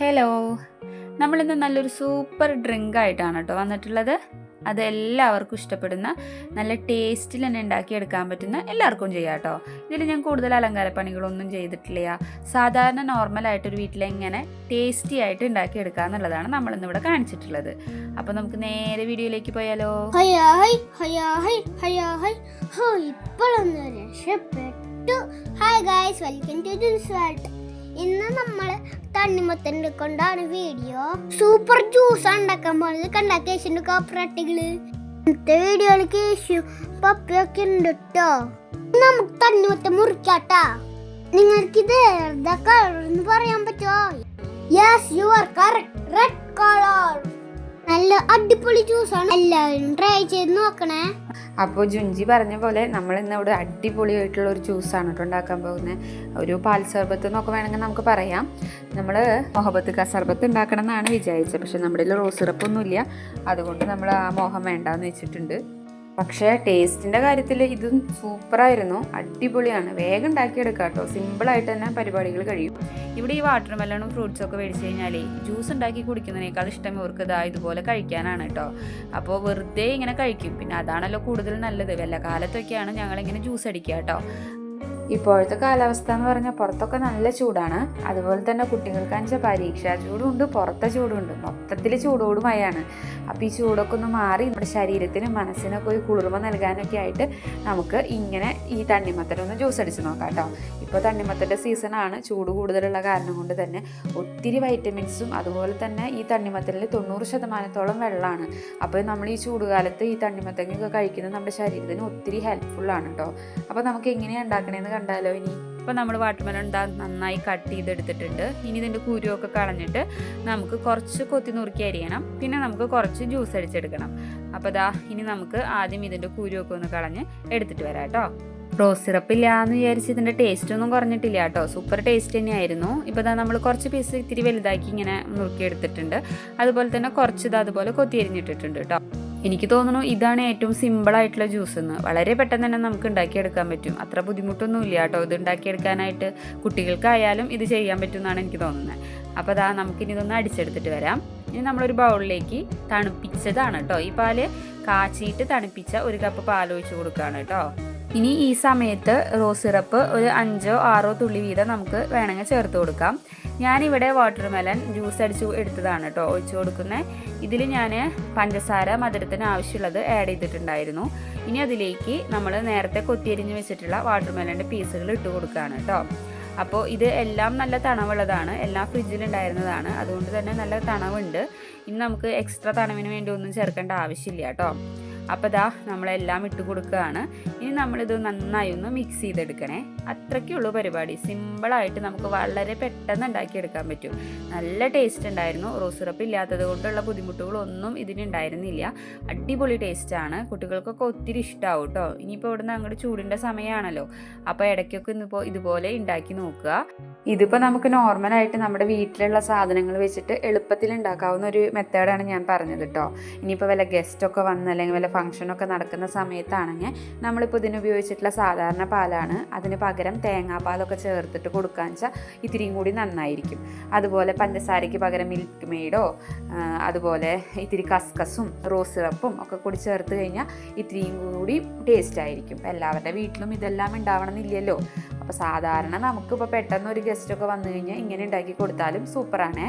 Hello നമ്മളിന്ന് നല്ലൊരു super drink ആയിട്ടാണ് കേട്ടോ വന്നിട്ടുള്ളത്. അത് എല്ലാവർക്കും ഇഷ്ടപ്പെടുന്ന നല്ല ടേസ്റ്റിൽ തന്നെ ഉണ്ടാക്കിയെടുക്കാൻ പറ്റുന്ന എല്ലാവർക്കും ചെയ്യാം കേട്ടോ ഇതിൽ ഞാൻ കൂടുതൽ അലങ്കാര പണികളൊന്നും ചെയ്തിട്ടില്ല. സാധാരണ നോർമലായിട്ടൊരു വീട്ടിലെങ്ങനെ ടേസ്റ്റി ആയിട്ട് ഉണ്ടാക്കിയെടുക്കുക എന്നുള്ളതാണ് നമ്മളിന്ന് ഇവിടെ കാണിച്ചിട്ടുള്ളത്. അപ്പോൾ നമുക്ക് നേരെ വീഡിയോയിലേക്ക് പോയാലോ? ഇപ്പോഴൊന്ന് രക്ഷപ്പെട്ടു hi guys welcome to juice world ഇന്ന് നമ്മൾ തണ്ണിമത്തന്റെ കൊണ്ടാണ് വീഡിയോ. സൂപ്പർ ജ്യൂസ് ഉണ്ടാക്കാൻ പോണത്. കണ്ട കേശുണ്ട് കോപ്പറട്ടികൾ ഇന്നത്തെ വീഡിയോയിൽ കേശു പപ്പയൊക്കെ ഉണ്ട് കേട്ടോ നമുക്ക് തണ്ണിമത്തം മുറിക്കാട്ടാ. നിങ്ങൾക്ക് ഇത് കളർ എന്ന് പറയാൻ പറ്റുമോ yes you are correct red colour നല്ല അടിപൊളി ജ്യൂസാണ് എല്ലാവരും ട്രൈ ചെയ്ത് നോക്കണേ. അപ്പോൾ ജുഞ്ചി പറഞ്ഞ പോലെ നമ്മൾ ഇന്ന് ഇവിടെ അടിപൊളിയായിട്ടുള്ള ഒരു ജ്യൂസാണ് കേട്ടോ ഉണ്ടാക്കാൻ പോകുന്നത് ഒരു പാൽ സർബത്ത് എന്നൊക്കെ വേണമെങ്കിൽ നമുക്ക് പറയാം. നമ്മൾ മൊഹബത്ത് ക സർബത്ത് ഉണ്ടാക്കണം എന്നാണ് വിചാരിച്ചത്. പക്ഷേ നമ്മുടെ റോസ് സിറപ്പൊന്നുമില്ല അതുകൊണ്ട് നമ്മൾ ആ മോഹം വേണ്ടാന്ന് വെച്ചിട്ടുണ്ട്. പക്ഷേ ടേസ്റ്റിന്റെ കാര്യത്തിൽ ഇതും സൂപ്പറായിരുന്നു. അടിപൊളിയാണ്. വേഗം ഉണ്ടാക്കിയെടുക്കുക കേട്ടോ. സിമ്പിളായിട്ട് തന്നെ പരിപാടികൾ കഴിയും. ഇവിടെ ഈ വാട്ടർ മെലണും ഫ്രൂട്ട്സും ഒക്കെ മേടിച്ച് കഴിഞ്ഞാൽ ജ്യൂസ് ഉണ്ടാക്കി കുടിക്കുന്നതിനേക്കാൾ ഇഷ്ടം ഇവർക്ക് ഇതാ ഇതുപോലെ കഴിക്കാനാണ് കേട്ടോ. അപ്പോൾ വെറുതെ ഇങ്ങനെ കഴിക്കും. പിന്നെ അതാണല്ലോ കൂടുതൽ നല്ലത്. വല്ല കാലത്തൊക്കെയാണ് ഞങ്ങളിങ്ങനെ ജ്യൂസ് അടിക്കുക കേട്ടോ. ഇപ്പോഴത്തെ കാലാവസ്ഥ എന്ന് പറഞ്ഞാൽ പുറത്തൊക്കെ നല്ല ചൂടാണ്. അതുപോലെ തന്നെ കുട്ടികൾക്ക് കുട്ടികൾക്കാണെന്ന് പരീക്ഷാ ചൂടുണ്ട് പുറത്തെ ചൂടുണ്ട്. മൊത്തത്തിൽ ചൂടോടുമായാണ് അപ്പോൾ ഈ ചൂടൊക്കെ ഒന്ന് മാറി നമ്മുടെ ശരീരത്തിനും മനസ്സിനൊക്കെ ഒരു കുളിർമ നൽകാനൊക്കെ ആയിട്ട് നമുക്ക് ഇങ്ങനെ ഈ തണ്ണിമത്തൻ ഒന്ന് ജ്യൂസ് അടിച്ച് നോക്കാം കേട്ടോ. ഇപ്പോൾ തണ്ണിമത്തന്റെ സീസണാണ് ചൂട് കൂടുതലുള്ള കാരണം കൊണ്ട് തന്നെ ഒത്തിരി വൈറ്റമിൻസും അതുപോലെ തന്നെ ഈ തണ്ണിമത്തനിൽ തൊണ്ണൂറ് ശതമാനത്തോളം വെള്ളമാണ്. അപ്പോൾ നമ്മൾ ഈ ചൂടുകാലത്ത് ഈ തണ്ണിമത്തങ്ങൊക്കെ കഴിക്കുന്നത് നമ്മുടെ ശരീരത്തിന് ഒത്തിരി ഹെൽപ്ഫുള്ളാണ് കേട്ടോ. അപ്പോൾ നമുക്ക് എങ്ങനെയാണ് ഉണ്ടാക്കണേന്ന് കണ്ടാലോ ഇനി. ഇപ്പോൾ നമ്മൾ വാട്ടർമെലൺ നന്നായി കട്ട് ചെയ്തെടുത്തിട്ടുണ്ട്. ഇനി ഇതിന്റെ കുരുവൊക്കെ കളഞ്ഞിട്ട് നമുക്ക് കുറച്ച് കൊത്തി നുറുക്കി അരിയണം. പിന്നെ നമുക്ക് കുറച്ച് ജ്യൂസ് അടിച്ചെടുക്കണം. അപ്പോൾ ദാ ഇനി നമുക്ക് ആദ്യം ഇതിന്റെ കുരുവൊക്കെ ഒന്ന് കളഞ്ഞ് എടുത്തിട്ട് വരാം കേട്ടോ. റോസ് സിറപ്പ് ഇല്ല എന്ന് വിചാരിച്ച് ഇതിന്റെ ടേസ്റ്റ് ഒന്നും കുറഞ്ഞിട്ടില്ല കേട്ടോ. സൂപ്പർ ടേസ്റ്റ് തന്നെയായിരുന്നു. ഇപ്പോൾ ദാ നമ്മൾ കുറച്ച് പീസ് ഇത്തിരി വലുതാക്കി ഇങ്ങനെ നുറുക്കി എടുത്തിട്ടുണ്ട്. അതുപോലെ തന്നെ കുറച്ച് ഇത് അതുപോലെ കൊത്തി അരിഞ്ഞിട്ടിട്ടുണ്ട് കേട്ടോ. എനിക്ക് തോന്നുന്നു ഇതാണ് ഏറ്റവും സിമ്പിളായിട്ടുള്ള ജ്യൂസ് എന്ന്. വളരെ പെട്ടെന്ന് തന്നെ നമുക്ക് ഉണ്ടാക്കിയെടുക്കാൻ പറ്റും. അത്ര ബുദ്ധിമുട്ടൊന്നും ഇല്ല കേട്ടോ. ഇത് ഉണ്ടാക്കിയെടുക്കാനായിട്ട് കുട്ടികൾക്കായാലും ഇത് ചെയ്യാൻ പറ്റും എന്നാണ് എനിക്ക് തോന്നുന്നത്. അപ്പോൾ അതാ നമുക്കിനി ഇതൊന്ന് അടിച്ചെടുത്തിട്ട് വരാം. ഇനി നമ്മളൊരു ബൗളിലേക്ക് തണുപ്പിച്ചതാണ് കേട്ടോ. ഈ പാൽ കാച്ചിയിട്ട് തണുപ്പിച്ച ഒരു കപ്പ് പാൽ ഒഴിച്ച് കൊടുക്കുകയാണ് കേട്ടോ. ഇനി ഈ സമയത്ത് റോസ് സിറപ്പ് ഒരു അഞ്ചോ ആറോ തുള്ളി വീതം നമുക്ക് വേണമെങ്കിൽ ചേർത്ത് കൊടുക്കാം. ഞാനിവിടെ വാട്ടർ മെലൺ ജ്യൂസ് അടിച്ച് എടുത്തതാണ് കേട്ടോ ഒഴിച്ചു കൊടുക്കുന്നത് ഇതിൽ ഞാൻ പഞ്ചസാര മധുരത്തിന് ആവശ്യമുള്ളത് ആഡ് ചെയ്തിട്ടുണ്ടായിരുന്നു. ഇനി അതിലേക്ക് നമ്മൾ നേരത്തെ കൊത്തിയരിഞ്ഞ് വെച്ചിട്ടുള്ള വാട്ടർ മെലന്റെ പീസുകൾ ഇട്ട് കൊടുക്കുകയാണ് കേട്ടോ. അപ്പോൾ ഇത് എല്ലാം നല്ല തണവുള്ളതാണ് എല്ലാം ഫ്രിഡ്ജിലുണ്ടായിരുന്നതാണ് അതുകൊണ്ട് തന്നെ നല്ല തണവുണ്ട്. ഇനി നമുക്ക് എക്സ്ട്രാ തണവിന് വേണ്ടി ഒന്നും ചേർക്കേണ്ട ആവശ്യമില്ല കേട്ടോ. അപ്പോൾ ദാ നമ്മളെല്ലാം ഇട്ട് കൊടുക്കുകയാണ്. ഇനി നമ്മളിത് നന്നായി ഒന്ന് മിക്സ് ചെയ്തെടുക്കണേ. അത്രയ്ക്കുള്ളൂ പരിപാടി. സിമ്പിളായിട്ട് നമുക്ക് വളരെ പെട്ടെന്ന് ഉണ്ടാക്കിയെടുക്കാൻ പറ്റും. നല്ല ടേസ്റ്റ് ഉണ്ടായിരുന്നു. റോസ് സിറപ്പ് ഇല്ലാത്തത് കൊണ്ടുള്ള ബുദ്ധിമുട്ടുകളൊന്നും ഇതിനുണ്ടായിരുന്നില്ല അടിപൊളി ടേസ്റ്റാണ് കുട്ടികൾക്കൊക്കെ ഒത്തിരി ഇഷ്ടമാവും കേട്ടോ. ഇനിയിപ്പോൾ ഇവിടുന്ന് അങ്ങോട്ട് ചൂടിന്റെ സമയമാണല്ലോ അപ്പോൾ ഇടയ്ക്കൊക്കെ ഇന്നിപ്പോൾ ഇതുപോലെ ഉണ്ടാക്കി നോക്കുക. ഇതിപ്പോൾ നമുക്ക് നോർമലായിട്ട് നമ്മുടെ വീട്ടിലുള്ള സാധനങ്ങൾ വെച്ചിട്ട് എളുപ്പത്തിൽ ഉണ്ടാക്കാവുന്ന ഒരു മെത്തേഡാണ് ഞാൻ പറഞ്ഞത് കേട്ടോ. ഇനിയിപ്പോൾ വല്ല ഗസ്റ്റൊക്കെ വന്ന് അല്ലെങ്കിൽ വല്ല ഫംഗ്ഷനൊക്കെ നടക്കുന്ന സമയത്താണെങ്കിൽ നമ്മളിപ്പോൾ ഇതിന് ഉപയോഗിച്ചിട്ടുള്ള സാധാരണ പാലാണ്. അതിന് പകരം തേങ്ങാപ്പാലൊക്കെ ചേർത്തിട്ട് കൊടുക്കാൻ വെച്ചാൽ ഇത്തിരിയും കൂടി നന്നായിരിക്കും. അതുപോലെ പഞ്ചസാരയ്ക്ക് പകരം മിൽക്ക് മെയ്ഡോ അതുപോലെ ഇത്തിരി കസ്കസും റോസ് സിറപ്പും ഒക്കെ കൂടി ചേർത്ത് കഴിഞ്ഞാൽ ഇത്തിരിയും കൂടി ടേസ്റ്റ് ആയിരിക്കും. എല്ലാവരുടെ വീട്ടിലും ഇതെല്ലാം ഉണ്ടാവണം എന്നില്ലല്ലോ അപ്പോൾ സാധാരണ നമുക്കിപ്പോൾ പെട്ടെന്ന് ഒരു ഗസ്റ്റൊക്കെ വന്നു കഴിഞ്ഞാൽ ഇങ്ങനെ ഉണ്ടാക്കി കൊടുത്താലും സൂപ്പറാണേ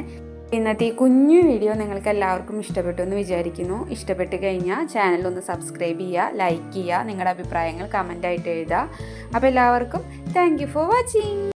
ഇന്നത്തെ ഈ കുഞ്ഞു വീഡിയോ നിങ്ങൾക്ക് എല്ലാവർക്കും ഇഷ്ടപ്പെട്ടു എന്ന് വിചാരിക്കുന്നു. ഇഷ്ടപ്പെട്ട് കഴിഞ്ഞാൽ ചാനൽ ഒന്ന് സബ്സ്ക്രൈബ് ചെയ്യുക ലൈക്ക് ചെയ്യുക നിങ്ങളുടെ അഭിപ്രായങ്ങൾ കമന്റായിട്ട് എഴുതുക. അപ്പോൾ എല്ലാവർക്കും താങ്ക് ഫോർ വാച്ചിങ്